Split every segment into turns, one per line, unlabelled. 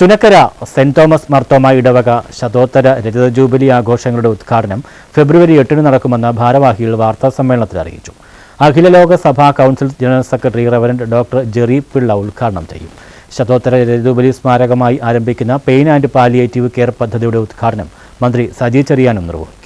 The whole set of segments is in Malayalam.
ചുനക്കര സെന്റ് തോമസ് മർത്തോമ ഇടവക ശതോത്തര രജത ജൂബിലി ആഘോഷങ്ങളുടെ ഉദ്ഘാടനം ഫെബ്രുവരി എട്ടിന് നടക്കുമെന്ന് ഭാരവാഹികൾ വാർത്താ സമ്മേളനത്തിൽ അറിയിച്ചു. അഖില ലോക സഭാ council general secretary reverend doctor Jerry Pillai ഉദ്ഘാടനം ചെയ്യും. ശതോത്തര രജത ജൂബിലി സ്മാരകമായി ആരംഭിക്കുന്ന പെയിൻ ആൻഡ് പാലിയേറ്റീവ് കെയർ പദ്ധതിയുടെ ഉദ്ഘാടനം മന്ത്രി സജി ചെറിയാനും നിർവഹിക്കും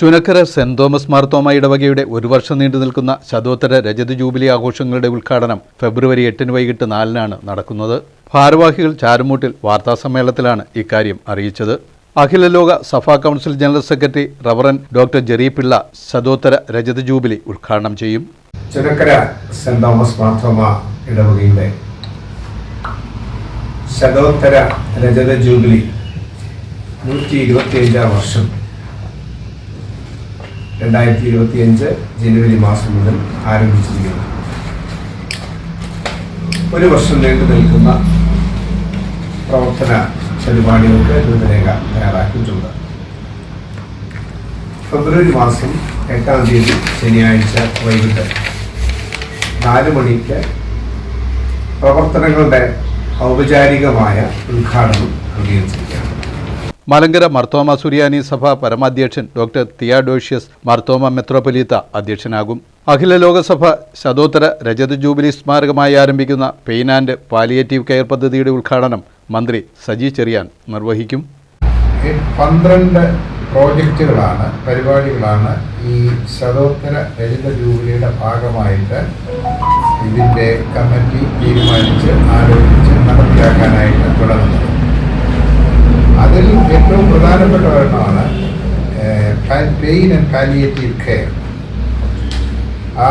ചുനക്കര സെന്റ് തോമസ് മാർത്തോമ ഇടവകയുടെ ഒരു വർഷം നീണ്ടു നിൽക്കുന്ന ശതോത്തര രജത ജൂബിലി ആഘോഷങ്ങളുടെ ഉദ്ഘാടനം ഫെബ്രുവരി എട്ടിന് വൈകിട്ട് നാലിനാണ് നടക്കുന്നത്. ഭാരവാഹികൾ ചാരുമൂട്ടിൽ വാർത്താസമ്മേളനത്തിലാണ് ഇക്കാര്യം അറിയിച്ചത്. അഖില ലോക സഭാ council general secretary reverend doctor Jerry Pillai ശതോത്തര രജത ജൂബിലി ഉദ്ഘാടനം ചെയ്യും.
ചുനക്കര സെന്റ് തോമസ് മാർത്തോമ ഇടവകയുടെ ശതോത്തര രജത ജൂബിലി നൂറ്റി ഇരുപത്തിയഞ്ചാം വർഷം രണ്ടായിരത്തി ഇരുപത്തിയഞ്ച് ജനുവരി മാസം മുതൽ ആരംഭിച്ചിരിക്കുന്നു. ഒരു വർഷം നീണ്ടു നിൽക്കുന്ന പ്രവർത്തന പരിപാടികൾക്ക് രൂപരേഖ തയ്യാറാക്കിയിട്ടുണ്ട്. ഫെബ്രുവരി മാസം എട്ടാം തീയതി ശനിയാഴ്ച വൈകിട്ട് നാല് മണിക്ക് പ്രവർത്തനങ്ങളുടെ ഔപചാരികമായ ഉദ്ഘാടനം ക്രമീകരിച്ചിരിക്കുകയാണ്
മലങ്കര മർത്തോമ സുറിയാനി സഭ പരമാധ്യക്ഷൻ ഡോക്ടർ തിയാഡോഷ്യസ് മർത്തോമ മെത്രോപൊലീത്ത അധ്യക്ഷനാകും. അഖില ലോകസഭ ശതോത്തര രജത ജൂബിലി സ്മാരകമായി ആരംഭിക്കുന്ന പെയിൻ ആൻഡ് പാലിയേറ്റീവ് കെയർ പദ്ധതിയുടെ ഉദ്ഘാടനം മന്ത്രി സജി ചെറിയാൻ നിർവഹിക്കും.
പന്ത്രണ്ട് പ്രോജക്റ്റുകളാണ് പരിപാടികളാണ് ഈ ശതോത്തര രജത ജൂബിലിയുടെ ഭാഗമായിട്ട് ഇതിന്റെ കമ്മിറ്റി തീരുമാനിച്ച് ആലോചിച്ച് നടപ്പിലാക്കാനായിട്ട് പ്രധാനപ്പെട്ട ഒരെണ്ണമാണ് പെയിൻ ആൻഡ് പാലിയേറ്റീവ് കെയർ ആ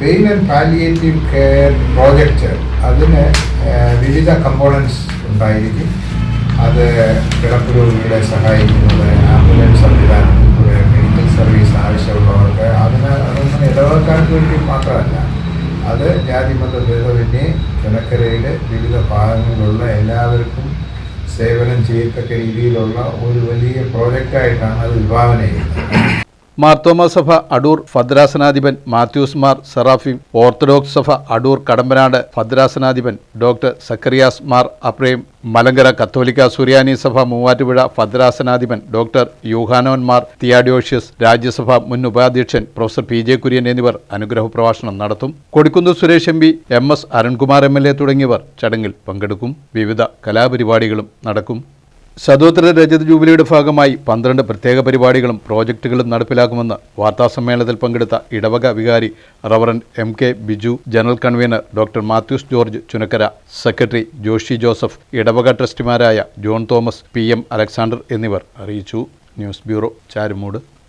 pain and palliative care project അതിന് വിവിധ കമ്പോണൻസ് ഉണ്ടായിരിക്കും. അത് കിടപ്പ് രോഗികളെ സഹായിക്കുന്നത് ആംബുലൻസ് സംവിധാനം മെഡിക്കൽ സർവീസ് ആവശ്യമുള്ളവർക്ക് അതിന് അതൊന്നും ഇടവക്കാർക്ക് വേണ്ടി മാത്രമല്ല. അത് ജാതിമത ഭേദമന്യേ ചുനക്കരയിലെ വിവിധ ഭാഗങ്ങളിലുള്ള എല്ലാവർക്കും സേവനം ചെയ്യത്തക്ക രീതിയിലുള്ള ഒരു വലിയ പ്രോജക്റ്റായിട്ടാണ് അത് വിഭാവന ചെയ്യുന്നത്.
മാർത്തോമ സഭ അടൂർ ഭദ്രാസനാധിപൻ മാത്യൂസ് മാർ സെറാഫിം ഓർത്തഡോക്സ് സഭ അടൂർ കടമ്പനാട് ഭദ്രാസനാധിപൻ ഡോക്ടർ സക്കറിയാസ് മാർ അപ്രേം മലങ്കര കത്തോലിക്ക സുറിയാനി സഭ മൂവാറ്റുപുഴ ഭദ്രാസനാധിപൻ ഡോക്ടർ യൂഹാനോൻ മാർ തിയാഡിയോഷ്യസ് രാജ്യസഭ മുൻ ഉപാധ്യക്ഷൻ പ്രൊഫസർ പി ജെ കുര്യൻ എന്നിവർ അനുഗ്രഹ പ്രഭാഷണം നടത്തും. Kodikunnil Suresh M P M S Arunkumar M L A തുടങ്ങിയവർ ചടങ്ങിൽ പങ്കെടുക്കും. വിവിധ കലാപരിപാടികളും നടക്കും. ശതോത്തര രജത ജൂബിലിയുടെ ഭാഗമായി പന്ത്രണ്ട് പ്രത്യേക പരിപാടികളും പ്രോജക്റ്റുകളും നടപ്പിലാക്കുമെന്ന് വാർത്താസമ്മേളനത്തിൽ പങ്കെടുത്ത ഇടവക വികാരി reverend M K Biju general convener doctor Mathews George Chunakkara secretary Joshi Joseph ഇടവക ട്രസ്റ്റിമാരായ John Thomas P M Alexander എന്നിവർ അറിയിച്ചു. News bureau Charummood.